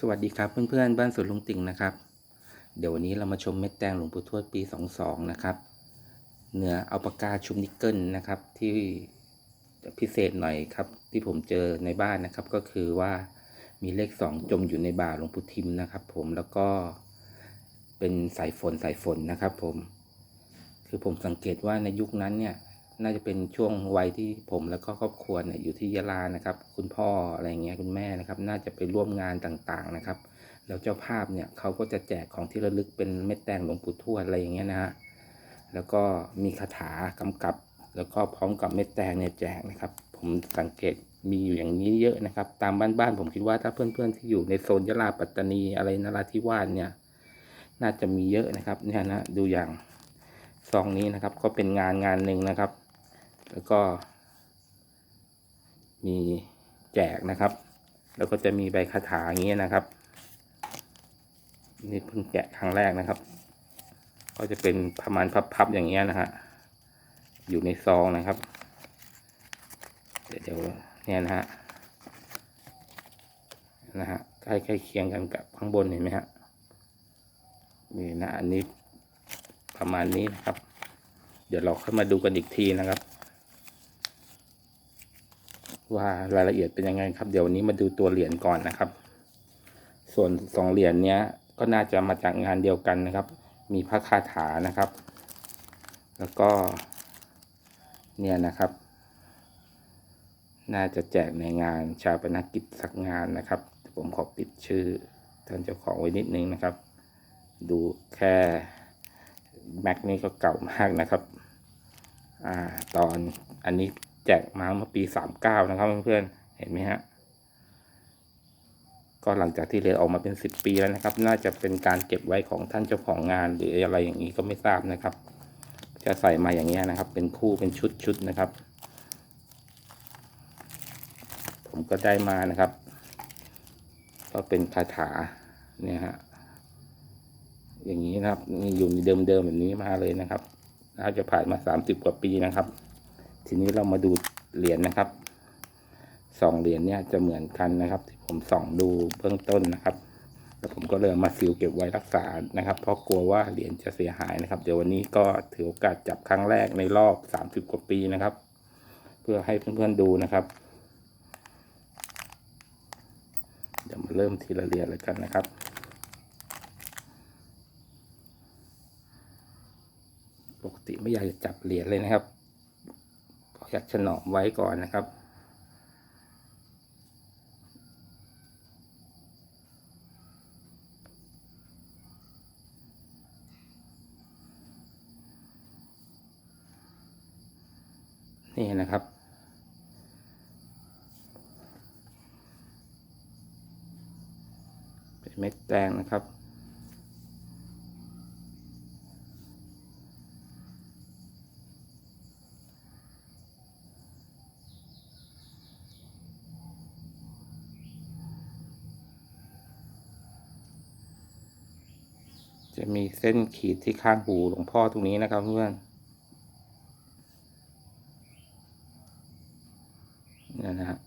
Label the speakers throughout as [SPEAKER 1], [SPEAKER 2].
[SPEAKER 1] สวัสดีครับเพื่อนๆ บ้านสวนลุงติ่งนะครับ เดี๋ยววันนี้เรามาชมเม็ดแตงหลวงปู่ทวดปี 22 นะครับเนื้ออัลปากาชุบนิกเกิลนะครับ ที่พิเศษหน่อยครับ ที่ผมเจอในบ้านนะครับ ก็คือว่ามีเลข 2 จมอยู่ในบ่าหลวงปู่ทิมนะครับ ผมแล้วก็เป็นสายฝนสายฝนนะครับ ผม คือผมสังเกตว่าในยุคนั้นเนี่ย น่าจะเป็นช่วงวัยที่ผมแล้วก็ครอบครัวเนี่ยอยู่ที่ยะลานะครับ คุณพ่ออะไรเงี้ยคุณแม่นะครับ น่าจะไปร่วมงานต่างๆนะครับ แล้วเจ้าภาพเนี่ยเขาก็จะแจกของที่ระลึกเป็นเม็ดแตงหลวงปู่ทวดอะไรอย่างเงี้ยนะฮะแล้วก็มีคาถากำกับ แล้วก็พร้อมกับเม็ดแตงเนี่ยแจกนะครับ ผมสังเกตมีอยู่อย่างนี้เยอะนะครับ ตามบ้านๆผมคิดว่าถ้าเพื่อนๆที่อยู่ในโซนยะลาปัตตานีอะไรนราธิวาสเนี่ย น่าจะมีเยอะนะครับเนี่ยนะดูอย่างซองนี้นะครับก็เป็นงานงานหนึ่งนะครับ แล้วก็ มีแจกนะครับ แล้วก็จะมีใบคาถาอย่างนี้นะครับ นี่เพิ่งแกะครั้งแรกนะครับ ก็จะเป็นประมาณพับๆอย่างเงี้ยนะฮะอยู่ในซองนะครับเดี๋ยวเดี๋ยวเนี่ยนะฮะนะฮะใกล้ใกล้เคียงกันกับข้างบนเห็นไหมฮะนี่นะอันนี้ประมาณนี้นะครับ เดี๋ยวเราเข้ามาดูกันอีกทีนะครับ ว่ารายละเอียดเป็นยังไงครับ เดี๋ยววันนี้มาดูตัวเหรียญก่อนนะครับ ส่วนสองเหรียญเนี้ยก็น่าจะมาจากงานเดียวกันนะครับ มีพระคาถานะครับ แล้วก็เนี่ยนะครับ น่าจะแจกในงานชาปนกิจสักงานนะครับ ผมขอปิดชื่อท่านเจ้าของไว้นิดนึงนะครับ ดูแค่แม็กนี่ก็เก่ามากนะครับ อ่า ตอนอันนี้ แจกมาเมื่อปีสามเก้านะครับเพื่อนๆเห็นไหมฮะก็หลังจากที่เรียนออกมาเป็นสิบปีแล้วนะครับ น่าจะเป็นการเก็บไว้ของท่านเจ้าของงาน หรืออะไรอย่างนี้ก็ไม่ทราบนะครับ จะใส่มาอย่างเงี้นะครับ เป็นคู่เป็นชุดชุดนะครับ ผมก็ได้มานะครับ ก็เป็นคาถาเนี่ยฮะอย่างนี้นะครับนี่อยู่ในเดิมๆแบบนี้มาเลยนะครับน่าจะผ่านมาสามสิบกว่าปีนะครับ ทีนี้เรามาดูเหรียญนะครับสองเหรียญเนี่ยจะเหมือนกันนะครับ ที่ผมส่องดูเบื้องต้นนะครับ แล้วผมก็เลยมาซิลเก็บไว้รักษานะครับ เพราะกลัวว่าเหรียญจะเสียหายนะครับ เดี๋ยววันนี้ก็ถือโอกาสจับครั้งแรกในรอบสามสิบกว่าปีนะครับ เพื่อให้เพื่อนๆดูนะครับเดี๋ยวมาเริ่มทีละเหรียญเลยกันนะครับปกติไม่อยากจะจับเหรียญเลยนะครับ อยากถนอไว้ก่อนนะครับ นี่นะครับเป็นเม็ดแตงนะครับ จะมีเส้นขีดที่ข้างหูหลวงพ่อตรงนี้นะครับเพื่อนนี่นะฮะ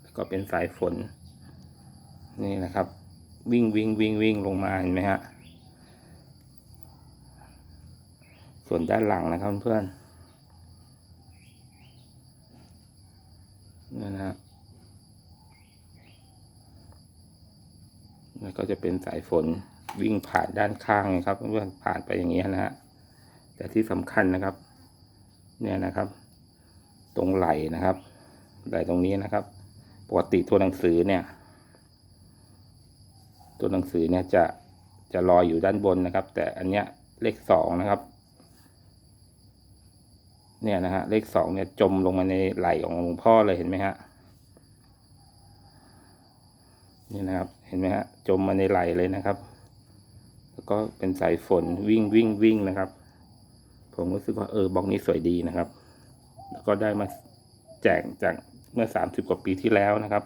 [SPEAKER 1] แล้วก็เป็นสายฝน นี่นะครับ วิ่งวิ่งวิ่งวิ่งลงมาเห็นไหมฮะ ส่วนด้านหลังนะครับเพื่อนนี่นะฮะแล้วก็จะเป็นสายฝน วิ่งผ่านด้านข้างนะครับเพื่อนผ่านไปอย่างนี้นะฮะแต่ที่สำคัญนะครับ เนี่ยนะครับ ตรงไหลนะครับ ไหลตรงนี้นะครับ ปกติตัวหนังสือเนี่ย ตัวหนังสือเนี่ยจะจะลอยอยู่ด้านบนนะครับ แต่อันเนี้ยเลขสองนะครับ เนี่ยนะฮะเลขสองเนี่ยจมลงมาในไหลของหลวงพ่อเลยเห็นไหมฮะนี่นะครับ เห็นไหมฮะจมมาในไหลเลยนะครับ ก็เป็นสายฝนวิ่งวิ่งวิ่งนะครับ ผมรู้สึกว่าเออบล็อกนี้สวยดีนะครับ แล้วก็ได้มาแจกจากเมื่อสามสิบกว่าปีที่แล้วนะครับ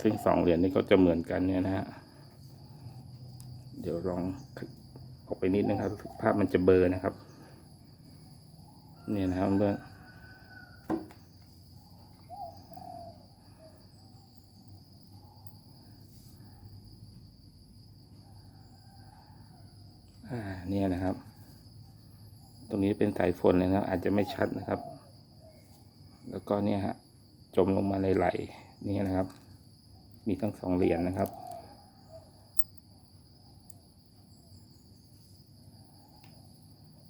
[SPEAKER 1] ซึ่งสองเหรียญนี้ก็จะเหมือนกันเนี่ยนะฮะ เดี๋ยวลองออกไปนิดนึงครับ ภาพมันจะเบลอร์นะครับ เนี่ยนะครับเพื่อน อ่าเนี่ยนะครับ ตรงนี้เป็นสายฝนเลยนะครับอาจจะไม่ชัดนะครับ แล้วก็เนี่ยฮะจมลงมาไหลๆนี่นะครับ มีทั้งสองเหรียญนะครับ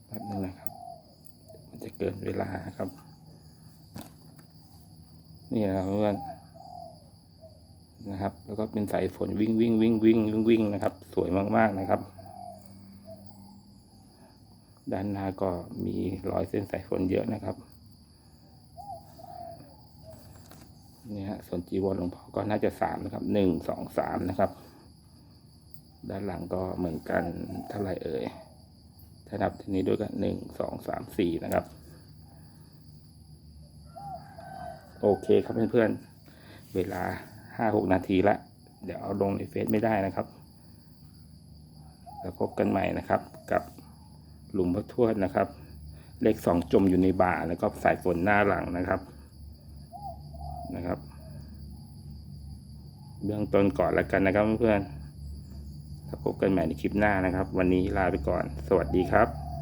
[SPEAKER 1] แป๊บนึงนะครับ มันจะเกินเวลาครับ นี่นะครับเพื่อนนะครับ แล้วก็เป็นสายฝนวิ่งวิ่งวิ่งวิ่งวิ่งวิ่งนะครับ สวยมากๆนะครับ ด้านหน้าก็มีรอยเส้นสายฝนเยอะนะครับนี่ฮะส่วนจีวรหลวงพ่อก็น่าจะสามนะครับหนึ่งสองสามนะครับ ด้านหลังก็เหมือนกันเท่าไรเอ่ยถ้านับทีนี้ด้วยกันหนึ่งสองสามสี่นะครับ โอเคครับเพื่อนๆเวลาห้าหกนาทีละเดี๋ยวเอาลงในเฟซไม่ได้นะครับ แล้วพบกันใหม่นะครับกับ หลุมพระทวดนะครับ เลขสองจมอยู่ในบ่าแล้วก็สายฝนหน้าหลังนะครับนะครับ เบื้องต้นก่อนแล้วกันนะครับเพื่อนๆพบกันใหม่ในคลิปหน้านะครับ วันนี้ลาไปก่อน สวัสดีครับ